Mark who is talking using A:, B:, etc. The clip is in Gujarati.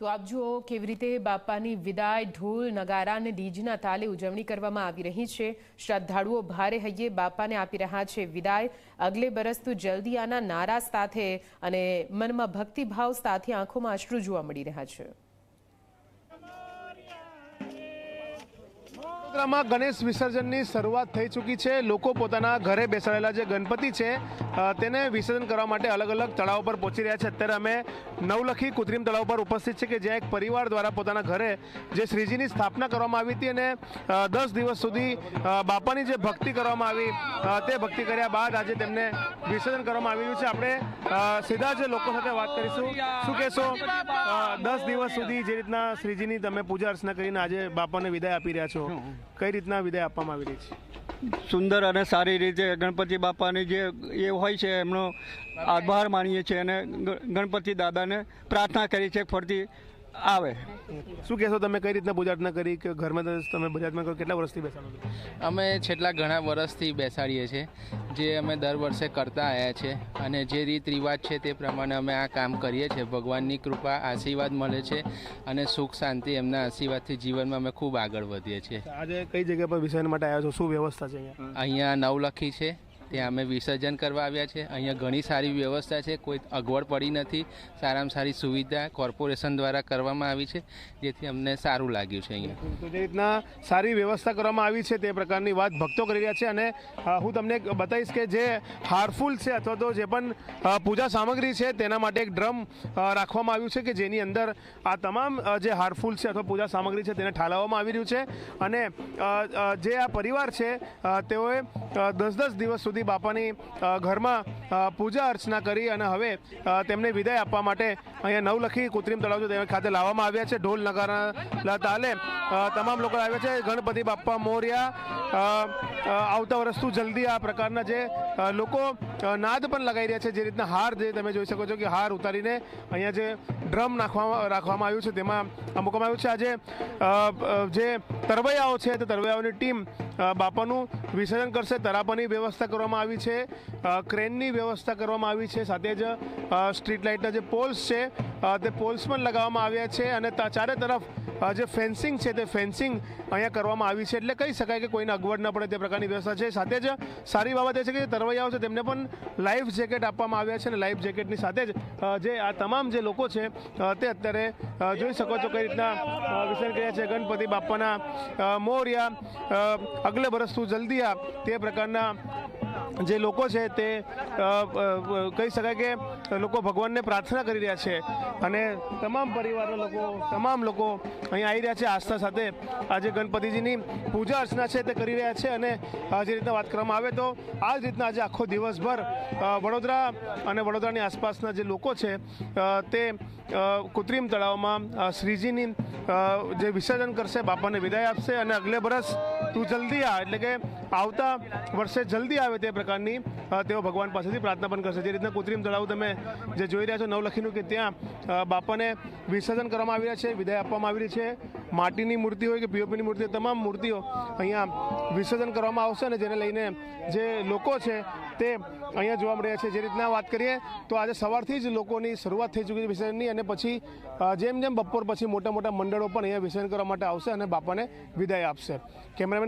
A: તો આપ જુઓ કેવી રીતે બાપાની વિદાય ઢોલ, નગારા અને ડીજના તાલે ઉજવણી કરવામાં આવી રહી છે. શ્રદ્ધાળુઓ ભારે હૈયે બાપાને આપી રહ્યા છે વિદાય. અગલે બરસ તું જલ્દી આના નારા સાથે અને મનમાં ભક્તિભાવ સાથે આંખોમાં અશ્રુ જોવા મળી રહ્યા છે.
B: વડોદરામાં ગણેશ વિસર્જનની શરૂઆત થઈ ચૂકી છે. લોકો પોતાના ઘરે બેસાડેલા જે ગણપતિ છે તેને વિસર્જન કરવા માટે અલગ અલગ તળાવ પર પહોંચી રહ્યા છે. અત્યારે અમે નવલખી કૃત્રિમ તળાવ પર ઉપસ્થિત છે કે જ્યાં એક પરિવાર દ્વારા પોતાના ઘરે જે શ્રીજીની સ્થાપના કરવામાં આવી હતી અને દસ દિવસ સુધી બાપાની જે ભક્તિ કરવામાં આવી તે ભક્તિ કર્યા બાદ આજે તેમને વિસર્જન કરવામાં આવી રહ્યું છે. આપણે સીધા જ લોકો સાથે વાત કરીશું. શું કહેશો? દસ દિવસ સુધી જે રીતના શ્રીજીની તમે પૂજા અર્ચના કરીને આજે બાપાને વિદાય આપી રહ્યા છો. કઈ રીતના વિદાય આપવામાં આવી રહી છે?
C: સુંદર અને સારી રીતે ગણપતિ બાપાની જે એ હોય છે, એમનો આભાર માનીએ છીએ અને ગણપતિ દાદાને પ્રાર્થના કરી છે ફરતી આવે.
B: શું કહેશો તમે કઈ રીતના પૂજા કરી કે ઘરમાં તમે બજારમાં કરો? કેટલા વર્ષથી બેસાડો
D: અમે છેલ્લા ઘણા વર્ષથી બેસાડીએ છીએ. જે અમે દર વર્ષે કરતા આવ્યા છે અને જે રીત રિવાજ છે તે પ્રમાણે અમે આ કામ કરીએ છીએ. ભગવાનની કૃપા આશીર્વાદ મળે છે અને સુખ શાંતિ એમના આશીર્વાદથી જીવનમાં અમે ખૂબ આગળ વધીએ છીએ.
B: આજે કઈ જગ્યા પર વિસર્જન માટે આવ્યા છો? શું વ્યવસ્થા છે અહીંયા
D: નવલખી છે. ત્યાં અમે વિસર્જન કરવા આવ્યા છે. અહીંયા ઘણી સારી વ્યવસ્થા છે. કોઈ અગવડ પડી નથી. સારામાં સારી સુવિધા કોર્પોરેશન દ્વારા કરવામાં આવી છે, જેથી અમને સારું લાગ્યું છે અહીંયા.
B: તો જે રીતના સારી વ્યવસ્થા કરવામાં આવી છે તે પ્રકારની વાત ભક્તો કરી રહ્યા છે અને હું તમને બતાવીશ કે જે હારફૂલ છે અથવા તો જે પણ પૂજા સામગ્રી છે તેના માટે એક ડ્રમ રાખવામાં આવ્યું છે કે જેની અંદર આ તમામ જે હારફૂલ છે અથવા પૂજા સામગ્રી છે તેને ઠાલવવામાં આવી રહ્યું છે. અને જે આ પરિવાર છે તેઓએ દસ દસ દિવસ સુધી બાપાની ઘરમાં પૂજા અર્ચના કરી અને હવે તેમને વિદાય આપવા માટે અહીંયા નવલખી કૃત્રિમ તળાવ છે ખાતે લાવવામાં આવ્યા છે. ઢોલ નગારા તાલે તમામ લોકો આવ્યા છે. ગણપતિ બાપ્પા મોર્યા આવતા વર્ષ જલ્દી આ પ્રકારના જે લોકો નાદ પણ લગાવી રહ્યા છે. જે રીતના હાર જે તમે જોઈ શકો છો કે હાર ઉતારીને અહીંયા જે ડ્રમ નાખવામાં, રાખવામાં આવ્યું છે, તેમાં મૂકવામાં આવ્યું છે. આજે જે તરવૈયાઓ છે, તે તરવૈયાઓની ટીમ બાપાનું વિસર્જન કરશે. તરાપાની વ્યવસ્થા કરવામાં આવી છે ક્રેનની વ્યવસ્થા કરવામાં આવી છે. સાથે જ સ્ટ્રીટ લાઇટના જે પોલ્સ છે તે પોલ્સ પણ લગાવવામાં આવ્યા છે. અને ચારે તરફ જે ફેન્સિંગ છે તે ફેન્સિંગ અહીંયા કરવામાં આવી છે. એટલે કહી શકાય કે કોઈને અગવડ ન પડે તે પ્રકારની વ્યવસ્થા છે. સાથે જ સારી બાબત એ છે કે જે તરવૈયાઓ છે તેમને પણ લાઈફ જેકેટ આપવામાં આવ્યા છે અને લાઈફ જેકેટની સાથે જ જે આ તમામ જે લોકો છે તે અત્યારે જોઈ શકો છો કઈ રીતના વિસર્જન કર્યા છે. ગણપતિ બાપાના મોર્યા અગલે બરસ જલ્દી આ તે પ્રકારના જે લોકો છે તે કહી શકાય કે લોકો ભગવાનને પ્રાર્થના કરી રહ્યા છે અને તમામ પરિવારના લોકો, તમામ લોકો અહીંયા આવી રહ્યા છે આસ્થા સાથે. આજે ગણપતિજીની પૂજા અર્ચના છે તે કરી રહ્યા છે અને જે રીતના વાત કરવામાં આવે તો આ જ રીતના આજે આખો દિવસભર વડોદરા અને વડોદરાની આસપાસના જે લોકો છે તે કૃત્રિમ તળાવમાં શ્રીજીની જે વિસર્જન કરશે, બાપાને વિદાય આપશે અને અગલે બરસ તું જલ્દી આ, એટલે કે આવતા વર્ષે જલ્દી આવે તે પ્રકારની તેઓ ભગવાન પાસેથી પ્રાર્થના પણ કરશે. જે રીતના કૃત્રિમ તળાવ તમે જે જોઈ રહ્યા છો નવલખીનું કે ત્યાં બાપાને વિસર્જન કરવામાં આવી રહ્યા છે, વિદાય આપવામાં આવી રહી છે. માટીની મૂર્તિ હોય કે પીઓપીની મૂર્તિ તમામ મૂર્તિઓ અહીંયા વિસર્જન કરવામાં આવશે અને જેને લઈને જે લોકો છે તે અહીંયા જોવા મળી છે. જે રીતના વાત કરીએ તો આજે સવારથી જ લોકોની શરૂઆત થઈ ચૂકી છે વિસર્જનની અને પછી જેમ જેમ બપોર પછી મોટા મોટા મંડળો પણ અહીંયા વિસર્જન કરવા માટે આવશે અને બાપાને વિદાય આપશે. કેમેરામેન